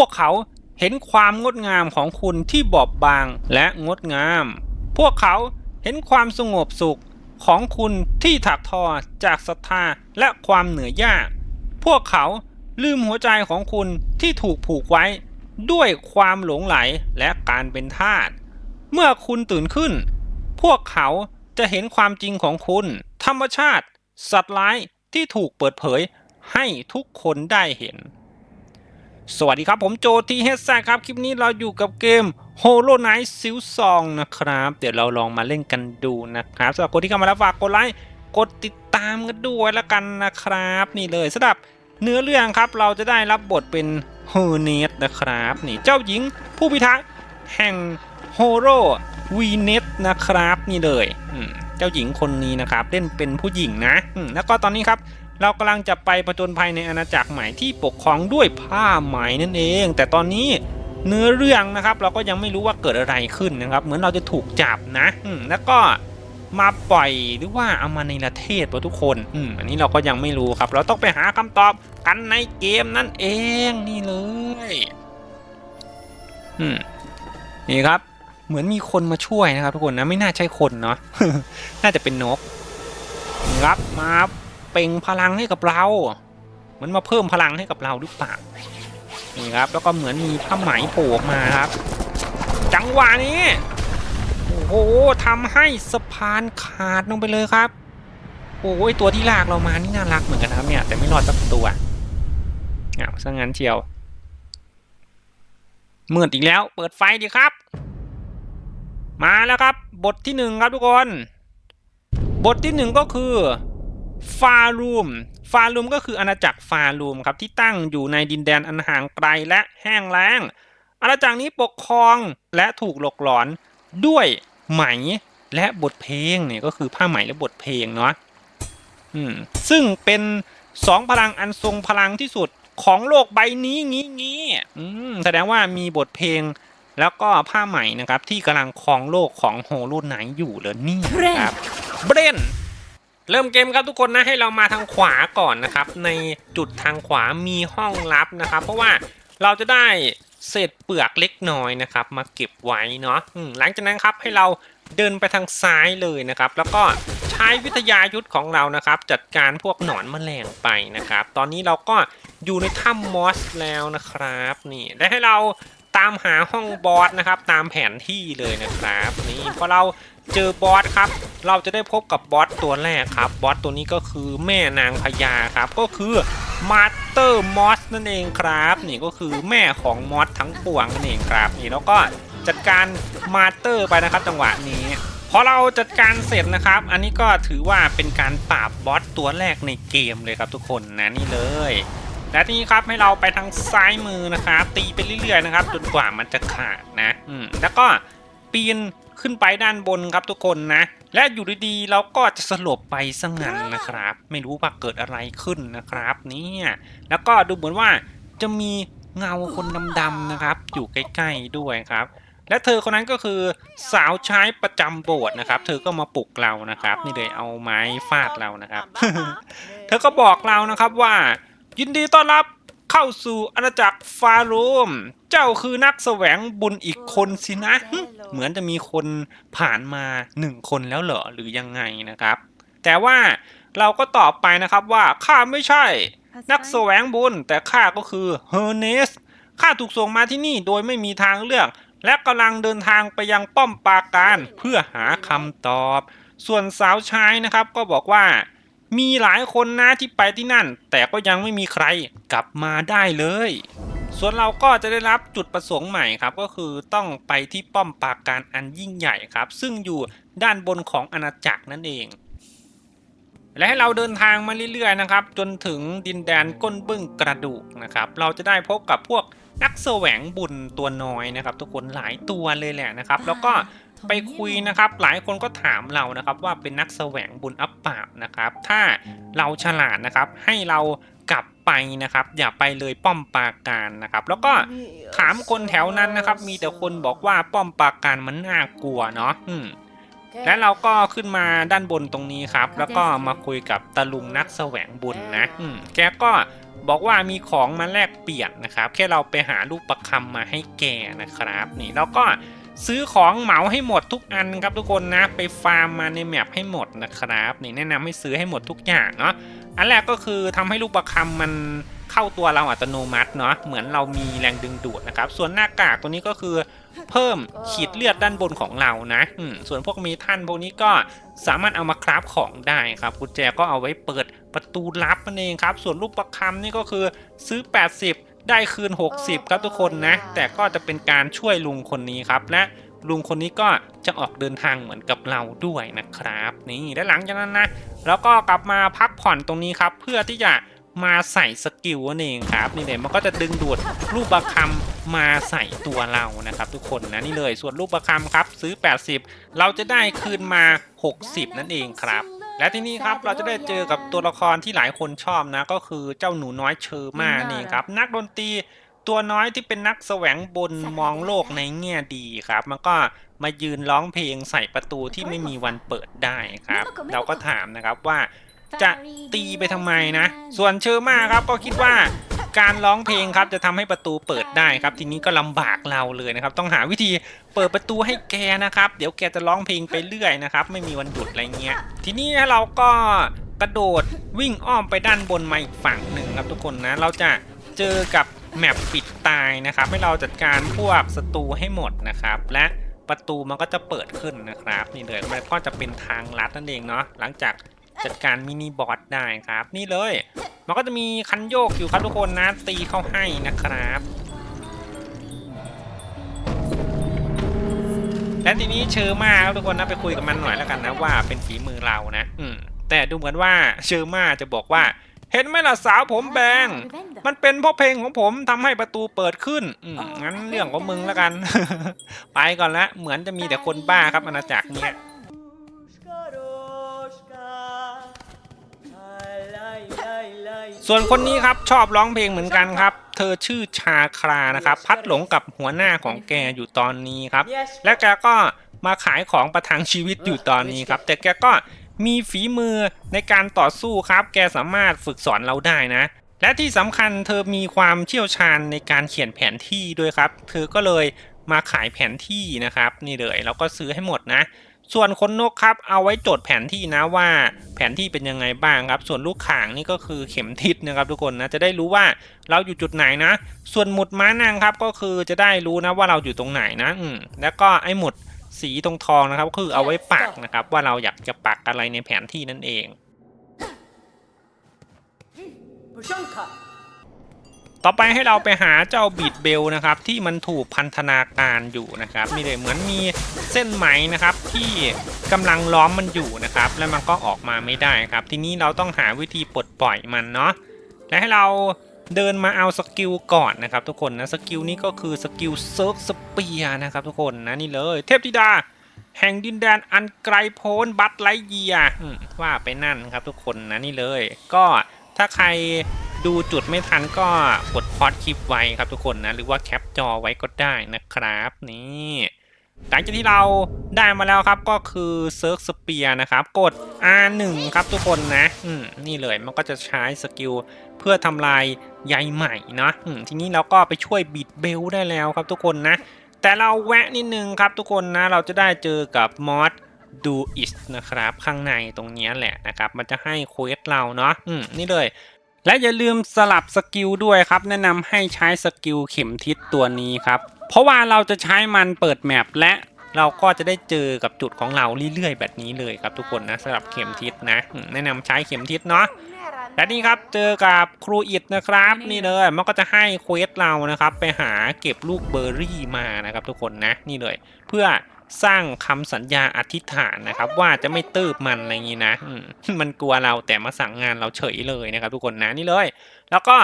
พวกเขาเห็นความงดงามของคุณที่บอบบางและงดงาม พวกเขาเห็นความสงบสุขของคุณที่ถักทอจากศรัทธาและความเหนื่อยยาก พวกเขาลืมหัวใจของคุณที่ถูกผูกไว้ ด้วยความหลงไหลและการเป็นทาส เมื่อคุณตื่นขึ้น พวกเขาจะเห็นความจริงของคุณ ธรรมชาติ สัตว์ร้ายที่ถูกเปิดเผยให้ทุกคนได้เห็น สวัสดีครับผมโจทีเฮดแซครับ คลิปนี้เราอยู่กับเกม Hollow Knight ซิลซองนะครับ เดี๋ยวเราลองมาเล่นกันดูนะครับสำหรับคนที่เข้ามาแล้วฝากกดไลค์กดติดตามกันด้วยแล้วกันนะครับ นี่เลยสำหรับเนื้อเรื่องครับเราจะได้รับบทเป็นเฮอร์เนสนะครับ นี่เจ้าหญิงผู้พิทักษ์แห่งโฮโรวีเนสนะครับ นี่เลยเจ้าหญิงคนนี้นะครับ เล่นเป็นผู้หญิงนะแล้วก็ตอนนี้ครับ เรากำลังจะไปผจญภัยในอาณาจักรใหม่ที่ปกครองด้วยผ้าไหมนั่นเอง แต่ตอนนี้เนื้อเรื่องนะครับ เราก็ยังไม่รู้ว่าเกิดอะไรขึ้นนะครับ เหมือนเราจะถูกจับนะแล้วก็มาปล่อยหรือว่าเอามาในประเทศวะทุกคนอืมอันนี้เราก็ยังไม่รู้ครับ เราต้องไปหาคำตอบกันในเกมนั่นเองนี่เลยอืมนี่ครับ เหมือนมีคนมาช่วยนะครับ ทุกคนนะไม่น่าใช่คนเนาะน่าจะเป็นนก ครับมา เปล่งพลังให้กับเราเหมือนมาเพิ่มพลังให้กับเราหรือเปล่านี่ครับ แล้วก็เหมือนมีผ้าไหมโผล่ออกมาครับ จังหวะนี้ โอ้โหทำให้สะพานขาดลงไปเลยครับ โอ้ยตัวที่ลากเรามานี่น่ารักเหมือนกันครับเนี่ย แต่ไม่รอดสักตัวอ้าซะงั้นเชียวมืดอีกแล้ว เปิดไฟดีครับ มาแล้วครับ บทที่หนึ่งครับทุกคน บทที่หนึ่งก็คือ ฟารูม ฟารูมก็คืออาณาจักรฟารูมครับที่ตั้งอยู่ในดินแดนอันห่างไกลและแห้งแล้ง อาณาจักรนี้ปกครองและถูกหลอกหลอนด้วยไหมและบทเพลงเนี่ยก็คือผ้าไหมและบทเพลงเนาะอืมซึ่งเป็นสองพลังอันทรงพลังที่สุดของโลกใบนี้งี้งี้อืมแสดงว่ามีบทเพลงแล้วก็ผ้าไหมนะครับที่กำลังครองโลกของโฮโลไนท์อยู่เลยนี่ครับเบรน เริ่มเกมครับทุกคนนะให้เรามาทางขวาก่อนนะครับ ในจุดทางขวามีห้องลับนะครับ เพราะว่าเราจะได้เศษเปลือกเล็กน้อยนะครับ มาเก็บไว้เนาะหลังจากนั้นครับให้เราเดินไปทางซ้ายเลยนะครับ แล้วก็ใช้วิทยายุทธของเรานะครับ จัดการพวกหนอนแมลงไปนะครับ ตอนนี้เราก็อยู่ในถ้ำมอสแล้วนะครับ นี่และให้เรา ตามหาห้องบอสนะครับ ตามแผนที่เลยนะครับนี่พอเราเจอบอสครับ เราจะได้พบกับบอสตัวแรกครับ บอสตัวนี้ก็คือแม่นางพญาครับ ก็คือมาสเตอร์มอสนั่นเองครับ นี่ก็คือแม่ของมอสทั้งปวงนั่นเองครับนี่แล้วก็จัดการมาสเตอร์ไปนะครับ จังหวะนี้พอเราจัดการเสร็จนะครับ อันนี้ก็ถือว่าเป็นการปราบบอสตัวแรกในเกมเลยครับทุกคนนะนี่เลย และทีนี้ครับให้เราไปทางซ้ายมือนะครับ ตีไปเรื่อยๆนะครับจนกว่ามันจะขาดนะอืมแล้วก็ปีนขึ้นไปด้านบนครับทุกคนนะ และอยู่ดีๆเราก็จะสลบไปซะงั้นนะครับ ไม่รู้ว่าเกิดอะไรขึ้นนะครับ เนี่ยแล้วก็ดูเหมือนว่าจะมีเงาคนดำๆนะครับ อยู่ใกล้ๆด้วยครับ และเธอคนนั้นก็คือสาวใช้ประจำโบสถ์นะครับ เธอก็มาปลุกเรานะครับ นี่เลยเอาไม้ฟาดเรานะครับ เธอก็บอกเรานะครับว่า ยินดีต้อนรับเข้าสู่อาณาจักรฟาโรม เจ้าคือนักแสวงบุญอีกคนสินะ เหมือนจะมีคนผ่านมาหนึ่งคนแล้วเหรอหรือยังไงนะครับ แต่ว่าเราก็ตอบไปนะครับว่าข้าไม่ใช่ นักแสวงบุญ แต่ข้าก็คือเฮอร์เนสข้าถูกส่งมาที่นี่โดยไม่มีทางเลือก และกำลังเดินทางไปยังป้อมปราการเพื่อหาคำตอบ ส่วนสาวใช้นะครับก็บอกว่า มีหลายคนนะที่ไปที่นั่น แต่ก็ยังไม่มีใครกลับมาได้เลย ส่วนเราก็จะได้รับจุดประสงค์ใหม่ครับ ก็คือต้องไปที่ป้อมปราการอันยิ่งใหญ่ครับ ซึ่งอยู่ด้านบนของอาณาจักรนั่นเอง และให้เราเดินทางมาเรื่อยๆนะครับ จนถึงดินแดนก้นบึ้งกระดูกนะครับ เราจะได้พบกับพวกนักแสวงบุญตัวน้อยนะครับ ทุกคนหลายตัวเลยแหละนะครับ แล้วก็ ไปคุยนะครับ หลายคนก็ถามเรานะครับว่าเป็นนักแสวงบุญอัปปล่านะครับ ถ้าเราฉลาดนะครับ ให้เรากลับไปนะครับ อย่าไปเลยป้อมปราการนะครับ แล้วก็ถามคนแถวนั้นนะครับ มีแต่คนบอกว่าป้อมปราการมันน่ากลัวเนาะอืมและเราก็ขึ้นมาด้านบนตรงนี้ครับ แล้วก็มาคุยกับตาลุงนักแสวงบุญนะอืมแกก็บอกว่ามีของมาแลกเปลี่ยนนะครับ แค่เราไปหาลูกประคำมาให้แกนะครับ นี่แล้วก็ ซื้อของเหมาให้หมดทุกอันครับทุกคนนะ ไปฟาร์มมาในแมปให้หมดนะครับนี่แนะนำให้ซื้อให้หมดทุกอย่างเนาะอันแรกก็คือทำให้ลูกประคำมันเข้าตัวเราอัตโนมัติเนาะเหมือนเรามีแรงดึงดูดนะครับ ส่วนหน้ากากตัวนี้ก็คือเพิ่มขีดเลือดด้านบนของเรานะส่วนพวกมีท่านพวกนี้ก็สามารถเอามาคราฟของได้ครับกุญแจก็เอาไว้เปิดประตูลับนั่นเองครับ ส่วนลูกประคำนี่ก็คือซื้อ 80 ได้คืน 60 ครับทุกคนนะ แต่ก็จะเป็นการช่วยลุงคนนี้ครับ และลุงคนนี้ก็จะออกเดินทางเหมือนกับเราด้วยนะครับ นี่และหลังจากนั้นนะแล้วก็กลับมาพักผ่อนตรงนี้ครับ เพื่อที่จะมาใส่สกิลนั่นเองครับนี่เลยมันก็จะดึงดูดรูปประคำมาใส่ตัวเรานะครับทุกคนนะนี่เลยส่วนรูปประคำครับซื้อ 80 เราจะได้คืนมา 60 นั่นเองครับ และที่นี่ครับเราจะได้เจอกับตัวละครที่หลายคนชอบนะ ก็คือเจ้าหนูน้อยเชอร์มานี่ครับ นักดนตรีตัวน้อยที่เป็นนักแสวงบนมองโลกในแง่ดีครับ มันก็มายืนร้องเพลงใส่ประตูที่ไม่มีวันเปิดได้ครับ เราก็ถามนะครับว่าจะตีไปทำไมนะ ส่วนเชอร์มาครับก็คิดว่า การร้องเพลงครับจะทำให้ประตูเปิดได้ครับ ทีนี้ก็ลำบากเราเลยนะครับ ต้องหาวิธีเปิดประตูให้แกนะครับ เดี๋ยวแกจะร้องเพลงไปเรื่อยนะครับ ไม่มีวันหยุดอะไรเงี้ย ทีนี้เราก็กระโดดวิ่งอ้อมไปด้านบนมาอีกฝั่งหนึ่งครับทุกคนนะ เราจะเจอกับแมปปิดตายนะครับ ให้เราจัดการพวกศัตรูให้หมดนะครับ และประตูมันก็จะเปิดขึ้นนะครับ นี่เลยมันก็จะเป็นทางลัดนั่นเองเนาะหลังจาก จัดการมินิบอสได้ครับ นี่เลย มันก็จะมีคันโยกอยู่ครับทุกคนนะตีเข้าให้นะครับและทีนี้เชอร์มาครับทุกคนนะไปคุยกับมันหน่อยแล้วกันนะว่าเป็นฝีมือเรานะ อืมแต่ดูเหมือนว่าเชอร์มาจะบอกว่า เห็นไหมล่ะสาวผมแบง มันเป็นเพราะเพลงของผมทำให้ประตูเปิดขึ้นอืมงั้นเรื่องของมึงแล้วกัน ไปก่อนละเหมือนจะมีแต่คนบ้าครับอาณาจักรเนี้ย ส่วนคนนี้ครับชอบร้องเพลงเหมือนกันครับ เธอชื่อชาครานะครับ พัดหลงกับหัวหน้าของแกอยู่ตอนนี้ครับ และแกก็มาขายของประทังชีวิตอยู่ตอนนี้ครับ แต่แกก็มีฝีมือในการต่อสู้ครับ แกสามารถฝึกสอนเราได้นะ และที่สำคัญเธอมีความเชี่ยวชาญในการเขียนแผนที่ด้วยครับ เธอก็เลยมาขายแผนที่นะครับ นี่เลยเราก็ซื้อให้หมดนะ ส่วนคนนกครับเอาไว้จดแผนที่นะว่าแผนที่เป็นยังไงบ้างครับ ส่วนลูกข่างนี่ก็คือเข็มทิศนะครับทุกคนนะจะได้รู้ว่าเราอยู่จุดไหนนะ ส่วนหมุดม้านางครับก็คือจะได้รู้นะว่าเราอยู่ตรงไหนนะอืมแล้วก็ไอ้หมุดสีตรงทองนะครับก็คือเอาไว้ปักนะครับ ว่าเราอยากจะปักอะไรในแผนที่นั่นเอง ต่อไปให้เราไปหาเจ้าบีดเบลนะครับที่มันถูกพันธนาการอยู่นะครับมีเลยเหมือนมีเส้นไหมนะครับที่กำลังล้อมมันอยู่นะครับ แล้วมันก็ออกมาไม่ได้ครับ ทีนี้เราต้องหาวิธีปลดปล่อยมันเนาะและให้เราเดินมาเอาสกิลก่อนนะครับ ทุกคนนะสกิลนี้ก็คือสกิลเซิร์ฟสเปียนะครับ ทุกคนนะนี่เลย เทพธิดา แห่งดินแดนอันไกลโพ้นบัตไลเยียว่าไปนั่นครับทุกคนนะนี่เลย ก็ถ้าใคร ดูจุดไม่ทันก็กดพอดคลิปไว้ครับทุกคนนะ หรือว่าแคปจอไว้ก็ได้นะครับนี่หลังจากที่เราได้มาแล้วครับก็คือเซิร์ฟสเปียนะครับ กด R1 ครับทุกคนนะอืมนี่เลยมันก็จะใช้สกิลเพื่อทำลายใยใหม่เนาะอืมทีนี้เราก็ไปช่วยบิดเบลได้แล้วครับทุกคนนะ แต่เราแวะนิดนึงครับทุกคนนะ เราจะได้เจอกับมอสดูอิสนะครับ ข้างในตรงนี้แหละนะครับ มันจะให้เควสเราเนาะอืมนี่เลย และอย่าลืมสลับสกิลด้วยครับ แนะนำให้ใช้สกิลเข็มทิศตัวนี้ครับ เพราะว่าเราจะใช้มันเปิดแมปและเราก็จะได้เจอกับจุดของเราเรื่อยๆ แบบนี้เลยครับทุกคนนะสำหรับเข็มทิศนะ แนะนำใช้เข็มทิศเนาะ และนี่ครับเจอกับครูอิดนะครับนี่เลยมันก็จะให้เควสเรานะครับ ไปหาเก็บลูกเบอร์รี่มานะครับ ทุกคนนะนี่เลย เพื่อสร้างคำสัญญาอธิษฐานนะครับ ว่าจะไม่ตืบมันอะไรอย่างนี้นะมมันกลัวเราแต่มาสั่งงานเราเฉยเลยนะครับ ทุกคนนะนี่เลย แล้วก็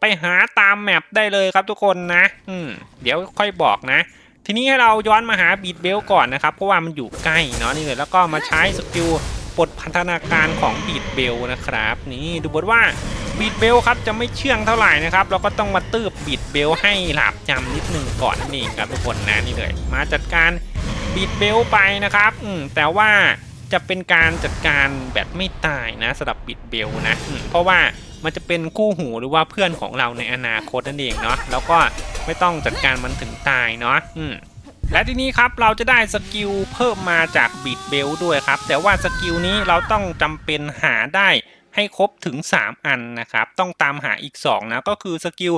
ไปหาตามแมปได้เลยครับทุกคนนะ อืมเดี๋ยวค่อยบอกนะ ทีนี้ให้เราย้อนมาหาบีดเบลก่อนนะครับ เพราะว่ามันอยู่ใกล้เนาะนี่เลยแล้วก็มาใช้สกิล ปลดพันธนาการของบีดเบลนะครับ นี่ดูบทว่าบีดเบลครับจะไม่เชื่องเท่าไหร่นะครับเราก็ต้องมาตืบบีดเบลให้หลาบจำนิดนึงก่อนนั่ครับทุกคนนะนี่เลยมาจัดการบีดเบลไปนะครับอืมแต่ว่าจะเป็นการจัดการแบบไม่ตายนะสำหรับบีดเบลนะเพราะว่ามันจะเป็นคู่หูหรือว่าเพื่อนของเราในอนาคตนั่นเองเนาะแล้วก็ไม่ต้องจัดการมันถึงตายเนาะ และทีนี้ครับเราจะได้สกิลเพิ่มมาจากบีดเบลด้วยครับ แต่ว่าสกิลนี้เราต้องจำเป็นหาได้ให้ครบถึง 3 อันนะครับ ต้องตามหาอีก 2 นะ ก็คือสกิล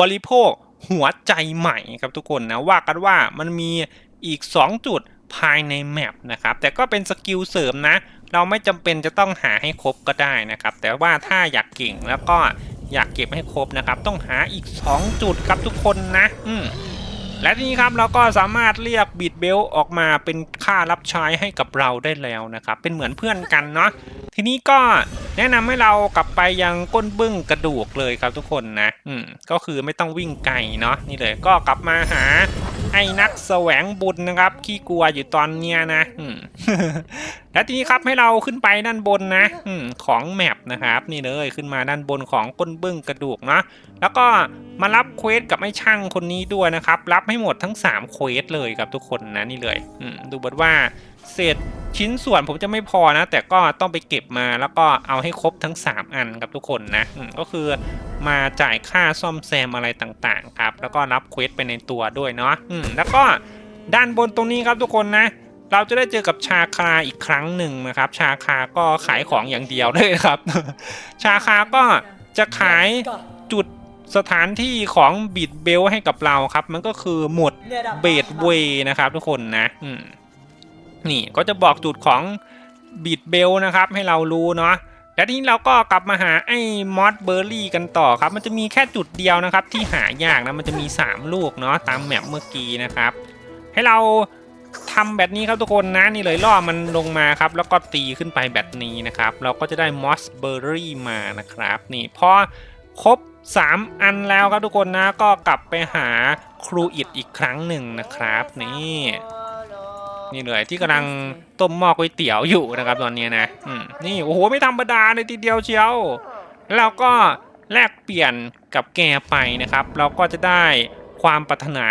บริโภคหัวใจใหม่ครับทุกคนนะ ว่ากันว่ามันมีอีก 2 จุดภายในแมปนะครับ แต่ก็เป็นสกิลเสริมนะ เราไม่จำเป็นจะต้องหาให้ครบก็ได้นะครับ แต่ว่าถ้าอยากเก่งแล้วก็อยากเก็บให้ครบนะครับ ต้องหาอีก 2 จุดครับทุกคนนะ อืม และทีนี้ครับเราก็สามารถเรียกบีดเบลออกมาเป็นค่ารับใช้ให้กับเราได้แล้วนะครับ เป็นเหมือนเพื่อนกันเนาะทีนี้ก็แนะนำให้เรากลับไปยังก้นบึ้งกระดูกเลยครับทุกคนนะอืมก็คือไม่ต้องวิ่งไกลเนาะนี่เลยก็กลับมาหา ไอ้นักแสวงบุญนะครับขี้กลัวอยู่ตอนเนี้ยนะและทีนี้ครับให้เราขึ้นไปด้านบนนะอของแมปนะครับ นี่เลยขึ้นมาด้านบนของก้นบึ้งกระดูกเนาะแล้วก็มารับเควสกับไอ้ช่างคนนี้ด้วยนะครับ รับให้หมดทั้ง3เควสเลยครับทุกคนนะนี่เลยดูบทว่าเสร็จ ชิ้นส่วนผมจะไม่พอนะ แต่ก็ต้องไปเก็บมาแล้วก็เอาให้ครบทั้ง 3 อันครับทุกคนนะก็คือมาจ่ายค่าซ่อมแซมอะไรต่างๆครับ แล้วก็รับเควสไปในตัวด้วยเนาะแล้วก็ด้านบนตรงนี้ครับทุกคนนะเราจะได้เจอกับชาคาอีกครั้งหนึ่งนะครับ ชาคาก็ขายของอย่างเดียวเลยครับ ชาคาก็จะขายจุดสถานที่ของบีดเบลให้กับเราครับ มันก็คือหมวดเบดเวย์นะครับทุกคนนะอืม นี่ก็จะบอกจุดของบีดเบลนะครับให้เรารู้เนาะและทีนี้เราก็กลับมาหาไอ้มอสเบอร์รี่กันต่อครับ มันจะมีแค่จุดเดียวนะครับ ที่หายากนะมันจะมี 3 ลูกเนาะตามแมปเมื่อกี้นะครับ ให้เราทำแบบนี้ครับทุกคนนะนี่เลยล่อมันลงมาครับ แล้วก็ตีขึ้นไปแบบนี้นะครับ เราก็จะได้มอสเบอร์รี่มานะครับ นี่พอครบ 3 อันแล้วครับทุกคนนะก็กลับไปหาครูอิดอีกครั้งหนึ่งนะครับนี่ นี่เลยที่กำลังต้มหม้อก๋วยเตี๋ยวอยู่นะครับตอนนี้นะอืมนี่โอ้โหไม่ธรรมดาเลยทีเดียวเชียว แล้วเราก็แลกเปลี่ยนกับแกไปนะครับ เราก็จะได้ความปรารถนา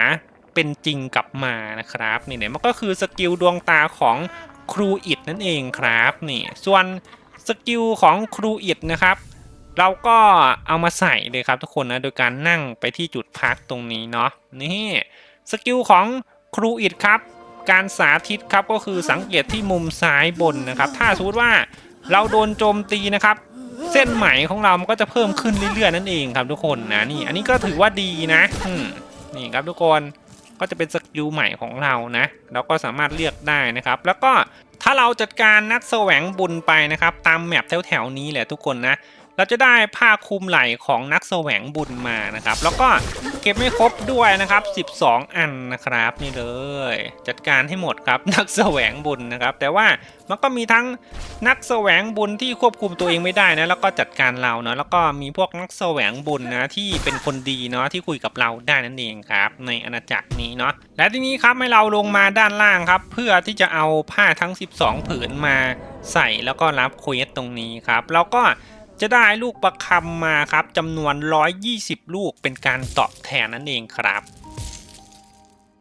เป็นจริงกลับมานะครับนี่เนี่ยมันก็คือสกิลดวงตาของครูอิดนั่นเองครับนี่ส่วนสกิลของครูอิดนะครับ เราก็เอามาใส่เลยครับทุกคนนะโดยการนั่งไปที่จุดพักตรงนี้เนาะนี่สกิลของครูอิดครับ การสาธิตครับก็คือสังเกตที่มุมซ้ายบนนะครับ ถ้าสมมติว่าเราโดนโจมตีนะครับ เส้นไหมของเรามันก็จะเพิ่มขึ้นเรื่อยๆนั่นเองครับทุกคนนะนี่ อันนี้ก็ถือว่าดีนะนี่ครับทุกคนก็จะเป็นสกิลใหม่ของเรานะเราก็สามารถเลือกได้นะครับ แล้วก็ถ้าเราจัดการนักแสวงบุญไปนะครับ ตามแมปแถวๆนี้แหละทุกคนนะ เราจะได้ผ้าคลุมไหล่ของนักแสวงบุญมานะครับ แล้วก็เก็บไม่ครบด้วยนะครับ 12 อันนะครับนี่เลย จัดการให้หมดครับนักแสวงบุญนะครับ แต่ว่ามันก็มีทั้งนักแสวงบุญที่ควบคุมตัวเองไม่ได้นะแล้วก็จัดการเราเนาะแล้วก็มีพวกนักแสวงบุญนะที่เป็นคนดีเนาะที่คุยกับเราได้นั่นเองครับ ในอาณาจักรนี้เนาะและทีนี้ครับให้เราลงมาด้านล่างครับ เพื่อที่จะเอาผ้าทั้ง 12 ผืนมาใส่แล้วก็รับควสตรงนี้ครับแล้วก็ จะได้ลูกประคำมาครับจำนวน 120 ลูกเป็นการตอบแทนนั่นเองครับ